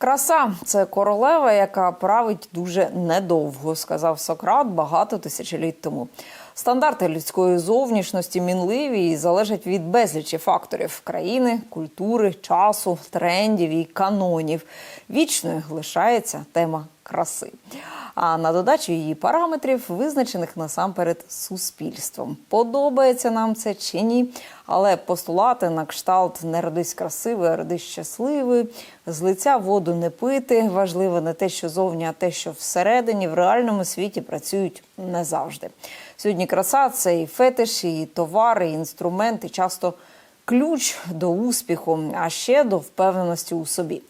Краса це королева, яка править дуже недовго, сказав Сократ багато тисячоліть тому. Стандарти людської зовнішності мінливі і залежать від безлічі факторів країни, культури, часу, трендів і канонів. Вічною лишається тема краси. А на додачу її параметрів, визначених насамперед суспільством. Подобається нам це чи ні, але постулати на кшталт не родись красивою, а родись щасливою, з лиця воду не пити. Важливо не те, що зовні, а те, що всередині в реальному світі працюють не завжди. Сьогодні краса це і фетиш, і товари, і інструмент, і часто ключ до успіху, а ще до впевненості у собі.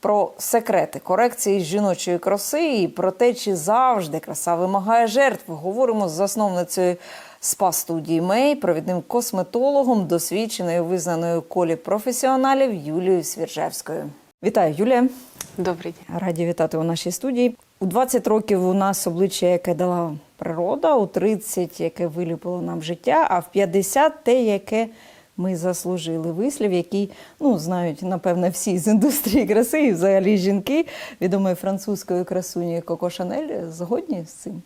Про секрети корекції жіночої краси і про те, чи завжди краса вимагає жертв. Говоримо з засновницею спа студії Мей, провідним косметологом, досвідченою визнаною колі професіоналів Юлією Свіржевською. Вітаю, Юлія. Добрий день. Раді вітати у нашій студії. У 20 років у нас обличчя, яке дала природа, у 30, яке виліпило нам життя, а в 50 те, яке ми заслужили. Вислів, який ну знають напевне всі з індустрії краси, і взагалі жінки відомої французької красуні Коко Шанель згодні з цим.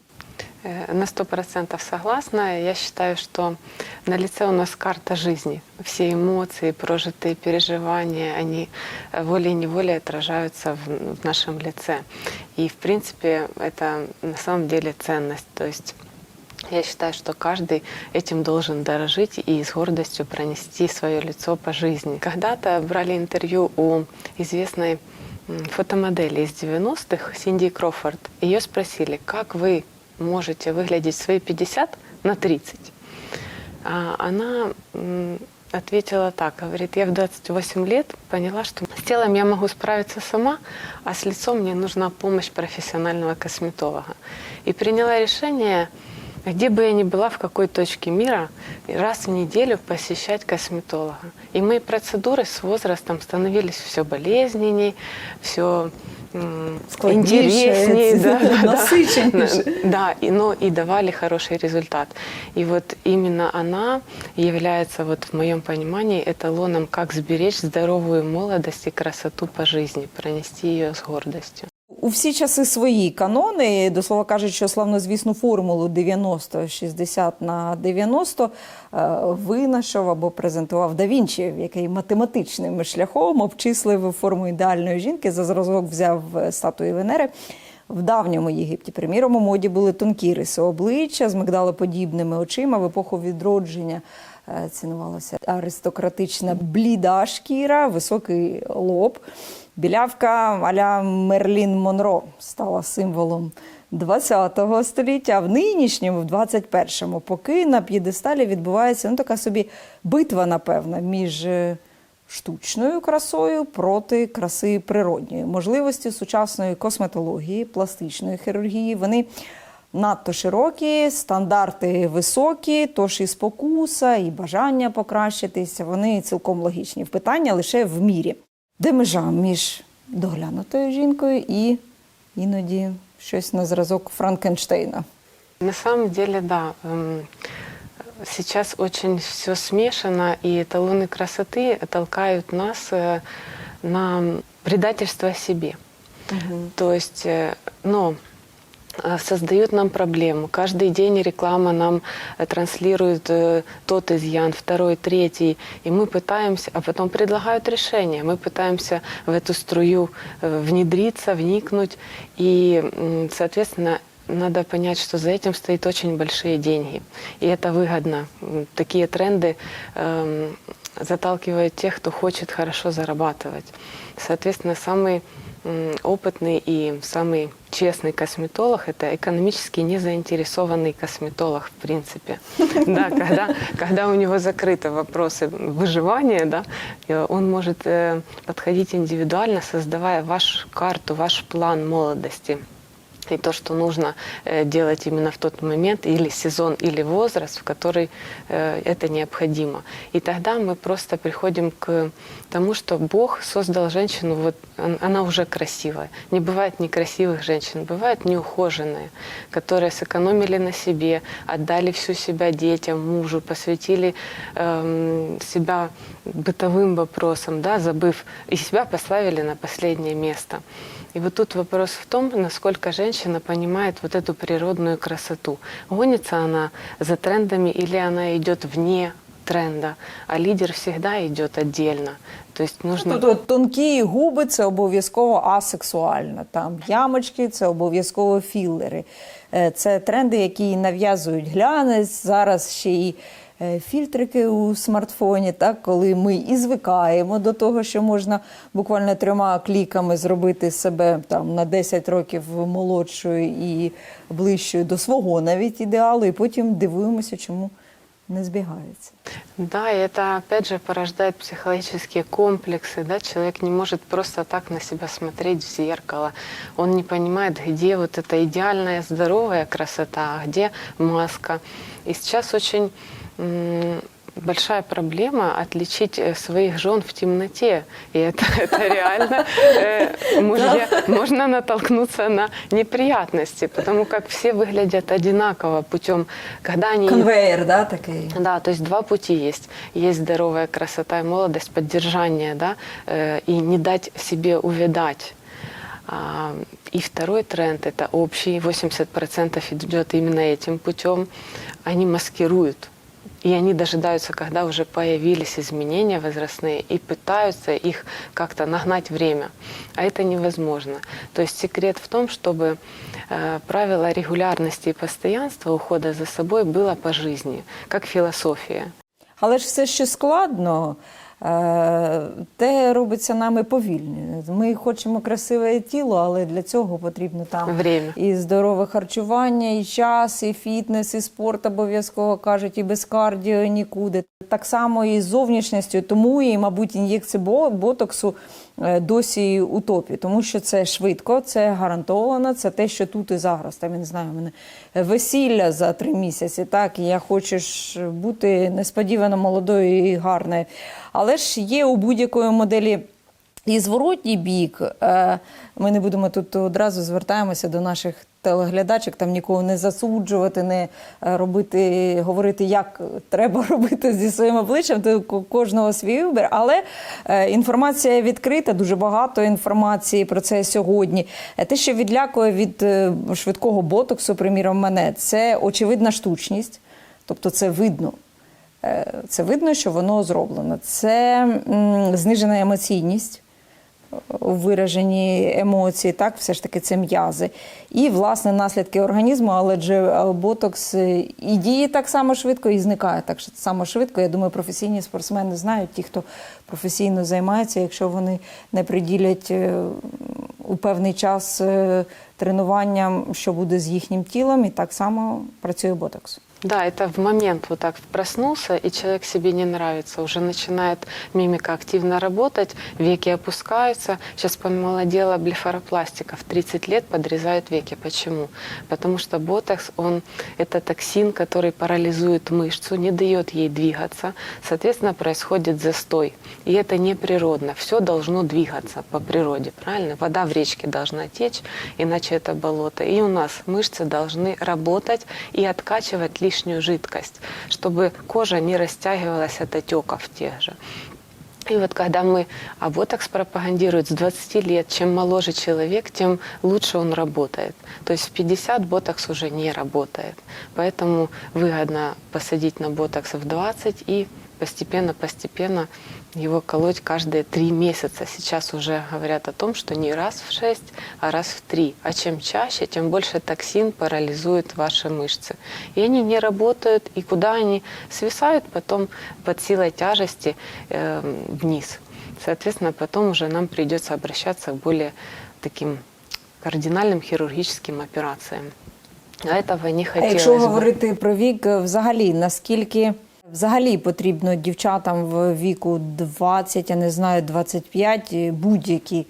Э, На сто процентов согласна. Я считаю, что на лице у нас карта жизни. Все эмоции, прожитые переживания, они э, волей-неволей отражаются в, в нашем лице. И, в принципе, это на самом деле ценность. То есть я считаю, что каждый этим должен дорожить и с гордостью пронести свое лицо по жизни. Когда-то брали интервью у известной фотомодели из 90-х Синди Крофорд. Ее спросили, как вы можете выглядеть свои 50 на 30. А она ответила так, говорит, я в 28 лет поняла, что с телом я могу справиться сама, а с лицом мне нужна помощь профессионального косметолога. И приняла решение, где бы я ни была, в какой точке мира, раз в неделю посещать косметолога. И мои процедуры с возрастом становились все болезненней, все интереснее, да, да, да. Да, и, но и давали хороший результат. И вот именно она является, вот в моем понимании, эталоном, как сберечь здоровую молодость и красоту по жизни, пронести ее с гордостью. У всі часи свої канони, до слова кажуть, що славнозвісну формулу 90-60 на 90 е, винайшов або презентував Да Вінчі, який математичним шляхом обчислив форму ідеальної жінки, за зразок взяв е, статуї Венери. В давньому Єгипті, приміром, у моді були тонкі риси обличчя з мигдалоподібними очима. В епоху відродження е, цінувалася аристократична бліда шкіра, високий лоб. Білявка аля Мерлін Монро стала символом 20-го століття, а в нинішньому, в 21-му, поки на п'єдесталі відбувається ну, така собі битва, напевно, між е, штучною красою проти краси природньої. Можливості сучасної косметології, пластичної хірургії, вони надто широкі, стандарти високі, тож і спокуса, і бажання покращитися, вони цілком логічні. в Питання лише в мірі Де межа між доглянутою жінкою і іноді щось на зразок Франкенштейна? На самом деле, да, эм, сейчас очень все смешано, и эталоны красоты толкают нас э, на предательство себе. То есть, э, но э, создают нам проблему. Каждый день реклама нам э, транслирует э, тот изъян, второй, третий, и мы пытаемся, а потом предлагают решение. Мы пытаемся в эту струю э, внедриться, вникнуть, и, м, соответственно, надо понять, что за этим стоит очень большие деньги. И это выгодно. М, Такие тренды эм, заталкивают тех, кто хочет хорошо зарабатывать. Соответственно, самый м, опытный и самый честный косметолог – это экономически незаинтересованный косметолог, в принципе. Да, когда, когда у него закрыты вопросы выживания, да, э, он может э, подходить индивидуально, создавая вашу карту, ваш план молодости. и то, что нужно э, делать именно в тот момент, или сезон, или возраст, в который э, это необходимо. И тогда мы просто приходим к тому, что Бог создал женщину, вот он- она уже красивая. Не бывает некрасивых женщин, бывают неухоженные, которые сэкономили на себе, отдали всю себя детям, мужу, посвятили эм, себя бытовым вопросам, да, забыв, и себя поставили на последнее место. И вот тут вопрос в том, насколько женщина понимает вот эту природную красоту. Гонится она за трендами или она идет вне тренда, а лидер всегда идет отдельно. То есть нужно... Тобто тонкі губи це обов'язково асексуально. Там ямочки це обов'язково філери. Е, Це тренди, які нав'язують глянець. Зараз ще е, фільтрики у смартфоні, так, коли ми і звикаємо до того, що можна буквально трьома кліками зробити себе там на 10 років молодшою і ближчою до свого навіть ідеалу, і потім дивуємося, чому не збігається. Да, и это опять же порождает психологические комплексы, да, человек не может просто так на себя смотреть в зеркало, он не понимает, где вот эта идеальная здоровая красота, а где маска. И сейчас очень м, большая проблема отличить э, своих жен в темноте, и это, это реально э, можно, можно натолкнуться на неприятности, потому как все выглядят одинаково путем, когда они Конвейер, да, такий. да, то есть два пути есть. Есть здоровая красота и молодость, поддержание, да, э, и не дать себе увядать. А, И второй тренд, это общий, 80% идет именно этим путем. Они маскируют. И они дожидаются, когда уже появились изменения возрастные, и пытаются их как-то нагнать время. А это невозможно. То есть секрет в том, чтобы э, правило регулярности и постоянства ухода за собой было по жизни, как философия. Але ж все, що складно, е, те робиться нами повільно. Ми хочемо красиве тіло, але для цього потрібно там Время. і здорове харчування, і час, і фітнес, і спорт обов'язково кажуть, і без кардіо нікуди. Так само і з зовнішністю, тому і, мабуть, ін'єкції ботоксу е, досі у топі, тому що це швидко, це гарантовано, це те, що тут і зараз. Там я не знаю, мене весілля за три місяці. Так, і я хочу ж бути несподівано молодою і гарною. Але ж є у будь-якої моделі. І зворотній бік, е, ми не будемо тут одразу звертаємося до наших телеглядачок, там нікого не засуджувати, не е, робити, говорити, як треба робити зі своїм обличчям, то кожного свій вибір. Але е, інформація відкрита, дуже багато інформації про це сьогодні. Е, Те, що відлякує від швидкого ботоксу, приміром, мене, це очевидна штучність, тобто це видно. Це видно, що воно зроблено. Це знижена емоційність у вираженні емоцій, так, все ж таки це м'язи. І, власне, наслідки організму, але же ботокс е, і діє так само швидко, і зникає так само швидко. Я думаю, професійні спортсмени знають, ті, хто професійно займається, якщо вони не приділять е, у певний час е, тренуванням, що буде з їхнім тілом, і так само працює ботокс. Да, это в момент вот так проснулся, и человек себе не нравится, уже начинает мимика активно работать, веки опускаются. Сейчас помолодела блефаропластика, в 30 лет подрезают веки. Почему? Потому что ботокс, он это токсин, который парализует мышцу, не дает ей двигаться. Соответственно, происходит застой. И это неприродно. Все должно двигаться по природе, правильно? Вода в речке должна течь, иначе это болото. И у нас мышцы должны работать и откачивать лишнюю жидкость, чтобы кожа не растягивалась от отеков тех же. И вот когда мы, а ботокс пропагандирует с 20 лет, чем моложе человек, тем лучше он работает. То есть в 50 ботокс уже не работает. Поэтому выгодно посадить на ботокс в 20 и постепенно-постепенно его колоть каждые три месяца. Сейчас уже говорят о том, что не раз в 6, а раз в 3. А чем чаще, тем больше токсин парализует ваши мышцы. И они не работают, и куда они свисают потом под силой тяжести э, вниз. Соответственно, потом уже нам придется обращаться к более таким кардинальным хирургическим операциям. А этого не А хотелось якщо бы. говорити про вік, е, взагалі, наскільки взагалі потрібно дівчатам в віку 20, я не знаю, 25, е, будь-які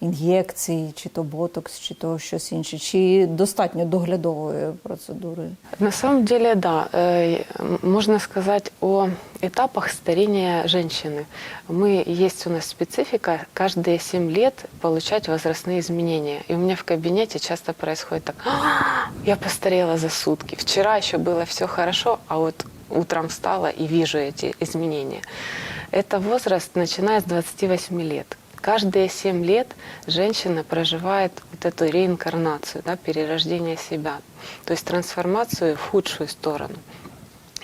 ін'єкції, чи то ботокс, чи то щось інше, чи достатньо доглядової процедури? На самом деле, да, э, м- можно сказать о этапах старения женщины. Мы, есть у нас специфика, каждые 7 лет получать возрастные изменения. И у меня в кабинете часто происходит так, «А, я постарела за сутки. Вчера еще было все хорошо, а вот Утром встала и вижу эти изменения. Это возраст, начиная с 28 лет. Каждые 7 лет женщина проживает вот эту реинкарнацию, да, перерождение себя, то есть трансформацию в худшую сторону.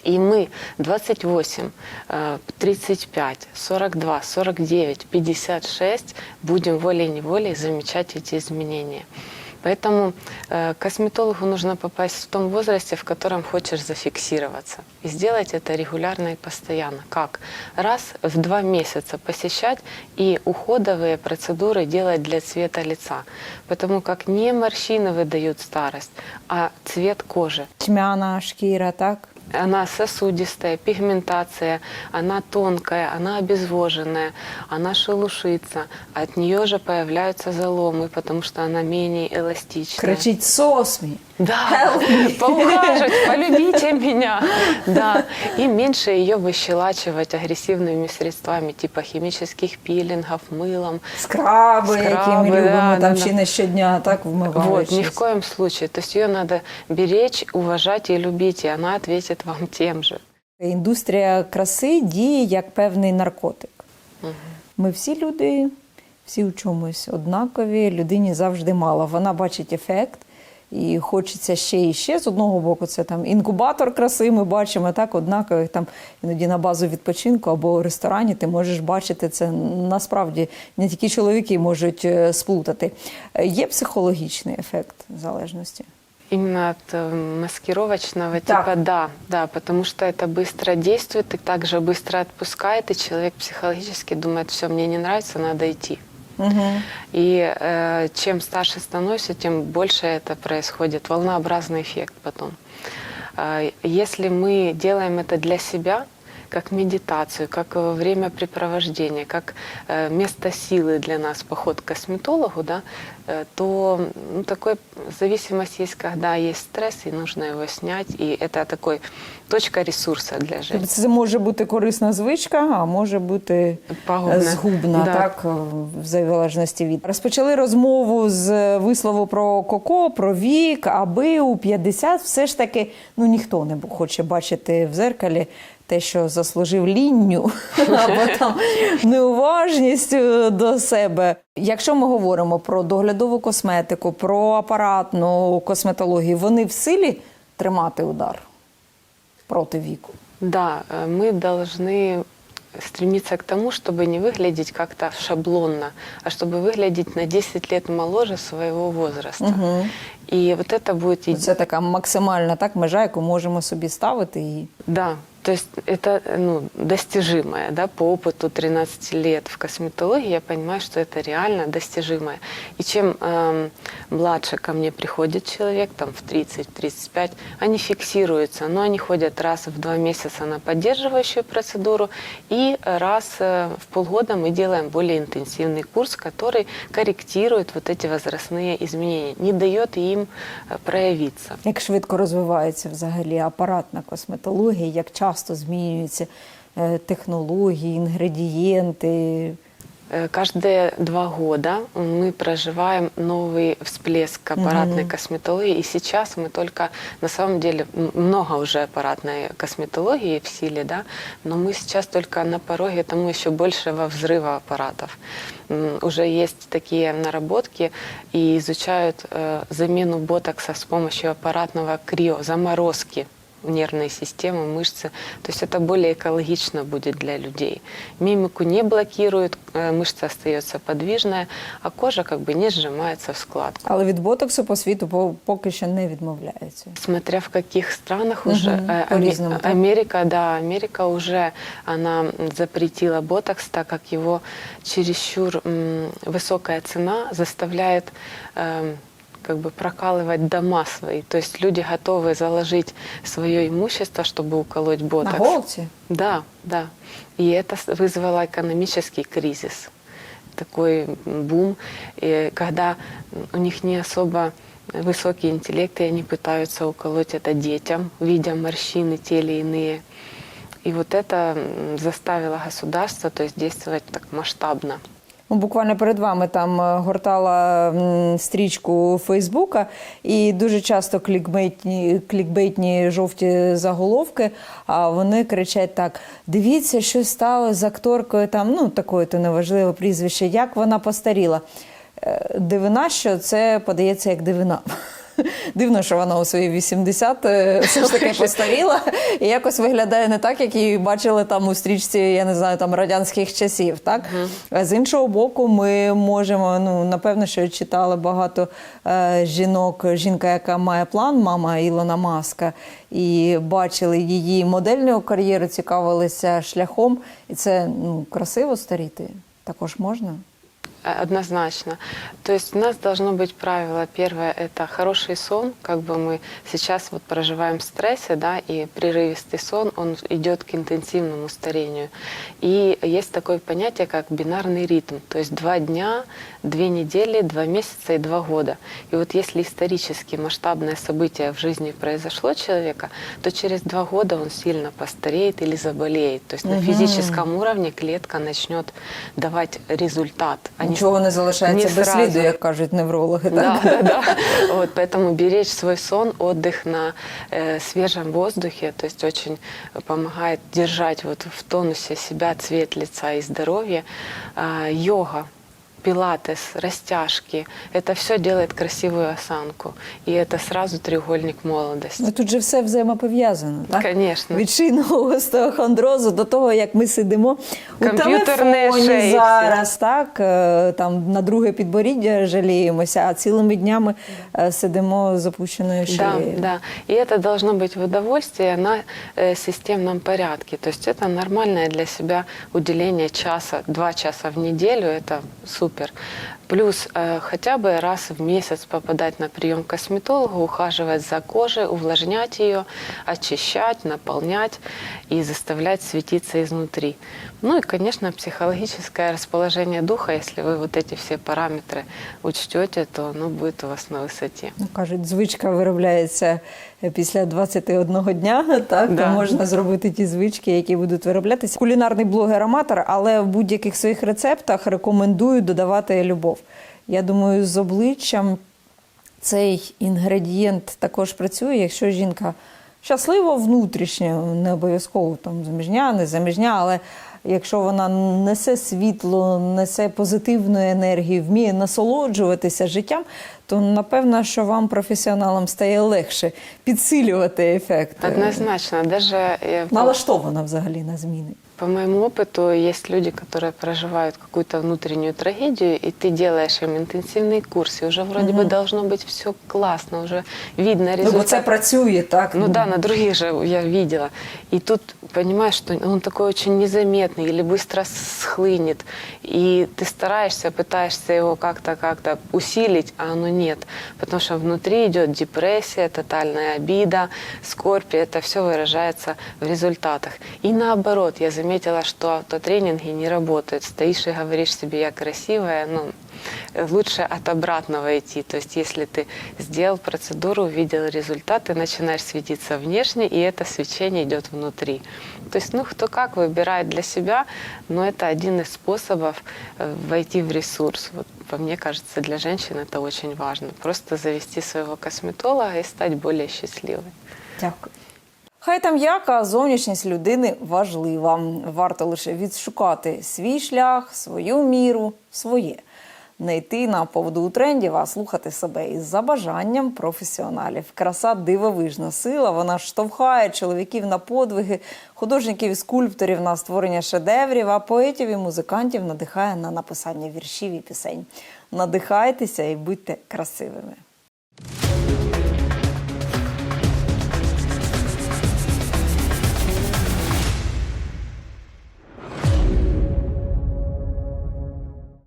И мы 28, э, 35, 42, 49, 56 будем волей-неволей замечать эти изменения. Поэтому э, косметологу нужно попасть в том возрасте, в котором хочешь зафиксироваться. И сделать это регулярно и постоянно. Как? Раз в два месяца посещать и уходовые процедуры делать для цвета лица. Потому как не морщины выдают старость, а цвет кожи. Тьмяна шкіра, так? Она сосудистая, пигментация, она тонкая, она обезвоженная, она шелушится. От нее же появляются заломы, потому что она менее эластичная. Кричить сосмі. Да, поухаживать, полюбите меня. Да, и меньше ее выщелачивать агрессивными средствами, типа химических пилингов, мылом. Скраби, які ми любимо да, там да, чи да. не щодня, так вмиваючись. Вот, ни в коем случае. То есть ее надо беречь, уважать и любить, и она ответит вам тем же. Індустрія краси діє як певний наркотик. Ми всі люди, всі у чомусь однакові, людині завжди мало. Вона бачить ефект. І хочеться ще і ще з одного боку, це там інкубатор краси. Ми бачимо так, однакових там іноді на базу відпочинку або в ресторані. Ти можеш бачити це насправді не тільки чоловіки можуть е, сплутати. Е, Є психологічний ефект залежності. Именно от э, маскировочного Да. типа, да, да, потому что это быстро действует и также быстро отпускает, и человек психологически думает, все, мне не нравится, надо идти. Угу. И э, чем старше становишься, тем больше это происходит, волнообразный эффект потом. А, Если мы делаем это для себя, как медитацию, как э, времяпрепровождение, как э, место силы для нас, поход к косметологу, да, э, то ну, такой зависимость есть, когда есть стресс, и нужно его снять. И это такой точка ресурса для Тобто женщины. це може бути корисна звичка, а може бути Пагубна. згубна, Да. так в залежності від розпочали розмову з вислову про коко, про вік, аби у 50 все ж таки ну ніхто не хоче бачити в зеркалі. Те, що заслужив лінню або там неуважністю до себе. Якщо ми говоримо про доглядову косметику, про апаратну косметологію, вони в силі тримати удар проти віку. Да, э, мы должны стремиться к тому, чтобы не выглядеть как-то шаблонно, а чтобы выглядеть на 10 лет моложе своего возраста. Мгм. И вот это будет... еди- Це така максимальна так межа, яку можемо собі ставити. І Да, то есть это ну, достижимое, да, по опыту 13 лет в косметологии я понимаю, что это реально достижимое. И чем эм, младше ко мне приходит человек, там в 30-35, они фиксируются, но они ходят раз в два месяца на поддерживающую процедуру, и раз э, в полгода мы делаем более интенсивный курс, который корректирует вот эти возрастные изменения, не дает им э, проявиться. як швидко розвивається взагалі апаратна косметологія, як часто змінюються е, технології, інгредієнти. Э, Каждые два года мы проживаем новый всплеск аппаратной косметологии. И сейчас мы только, на самом деле, м- много уже аппаратной косметологии в силе, да, но мы сейчас только на пороге тому еще большего взрыва аппаратов. М, Уже есть такие наработки и изучают э, замену ботокса с помощью аппаратного крио, заморозки нервной системы, мышцы. То есть это более экологично будет для людей. Мимику не блокирует, э, мышца остается подвижная, а кожа как бы не сжимается в складку. Але від ботоксу по світу по- поки що не відмовляються. Смотря в каких странах уже. Мгм, э, Аме- по-разному, так? Америка, да, Америка уже она запретила ботокс, так как его чересчур м, высокая цена заставляет эм, как бы прокалывать дома свои. То есть люди готовы заложить свое имущество, чтобы уколоть На ботокс. голці? Да, да. И это вызвало экономический кризис. такой бум, и когда у них не особо высокий интеллект, и они пытаются уколоть это детям, видя морщины те или иные. И вот это заставило государство то есть, действовать так масштабно. Ну, Буквально перед вами там е, гортала стрічку Фейсбука, і дуже часто клікбейтні, клікбейтні жовті заголовки, а вони кричать так: дивіться, що стало з акторкою там, ну такою то неважливе прізвище, як вона постаріла. Е, Дивина, що це подається як дивина. Дивно, що вона у свої 80 е, все ж таки постаріла і якось виглядає не так, як її бачили там у стрічці, я не знаю, там радянських часів. Так А з іншого боку, ми можемо. Ну напевно, що читали багато е, жінок. Жінка, яка має план, мама Ілона Маска, і бачили її модельну кар'єру, цікавилися шляхом, і це ну красиво старіти. Також можна. Однозначно. То есть у нас должно быть правило. Первое – это хороший сон. Как бы мы сейчас вот проживаем в стрессе, да, и прерывистый сон, он идет к интенсивному старению. И есть такое понятие, как бинарный ритм. То есть два дня, две недели, два месяца и два года. И вот если исторически масштабное событие в жизни произошло человека, то через два года он сильно постареет или заболеет. То есть на физическом уровне клетка начнет давать результат. а не Нічого не залишається не без сразу. сліду, як кажуть неврологи. Так? Да, да, да. Вот, поэтому беречь свой сон, отдых на э, свежем воздухе, то есть очень помогает держать вот в тонусе себя, цвет лица и здоровье. А, йога, пилатес, растяжки, это все делает красивую осанку. И это сразу треугольник молодости. Ну, тут же все взаємопов'язано, так? Конечно. Від шийного остеохондрозу до того, як ми сидимо у Комп'ютерні телефоні шейки. зараз, так? е, Там на друге підборіддя жаліємося, а цілими днями е, сидимо з опущеною Да, шиєю. да. И это должно быть в удовольствие на э, системном порядке. То есть это нормальное для себя уделение часа, два часа в неделю, это супер. Плюс э, хотя бы раз в месяц попадать на прием к косметологу, ухаживать за кожей, увлажнять ее, очищать, наполнять и заставлять светиться изнутри. Ну и, конечно, психологическое расположение духа, если вы вот эти все параметры учтете, то оно будет у вас на высоте. Ну, кажуть, звичка виробляється е, після 21 дня, так? Да. То можна зробити ті звички, які будуть вироблятися. Кулінарний блогер-аматор, але в будь-яких своїх рецептах рекомендую додавати любов. Я думаю, з обличчям цей інгредієнт також працює, якщо жінка щаслива внутрішньо, не обов'язково там заміжня, не заміжня, але якщо вона несе світло, несе позитивну енергію, вміє насолоджуватися життям, то напевно, що вам, професіоналам, стає легше підсилювати ефект. Однозначно. навіть... э, Налаштована взагалі на зміни. По моему опыту, есть люди, которые проживают какую-то внутреннюю трагедию, и ты делаешь им интенсивный курс, и уже вроде бы должно быть все классно, уже видно Ну, бо результат. це працює, так? Ну да, на других же я видела. И тут понимаешь, что он такой очень незаметный или быстро схлынет. И ты стараешься, пытаешься его как-то как-то усилить, а оно нет. Потому что внутри идет депрессия, тотальная обида, скорбь, и это все выражается в результатах. И наоборот, я заметила, что автотренинги не работают. Стоишь и говоришь себе, я красивая, ну, лучше от обратного идти. То есть, если ты сделал процедуру, увидел результат, ты начинаешь светиться внешне, и это свечение идет внутри. То есть, ну, кто как выбирает для себя, но это один из способов э, войти в ресурс. Вот, по мне кажется, для женщин это очень важно. Просто завести своего косметолога и стать более счастливой. Дякую. Хай там як, а зовнішність людини важлива. Варто лише відшукати свій шлях, свою міру, своє. Не йти на поводу у трендів, а слухати себе із за бажанням професіоналів. Краса дивовижна сила. Вона штовхає чоловіків на подвиги, художників і скульпторів на створення шедеврів, а поетів і музикантів надихає на написання віршів і пісень. Надихайтеся і будьте красивими.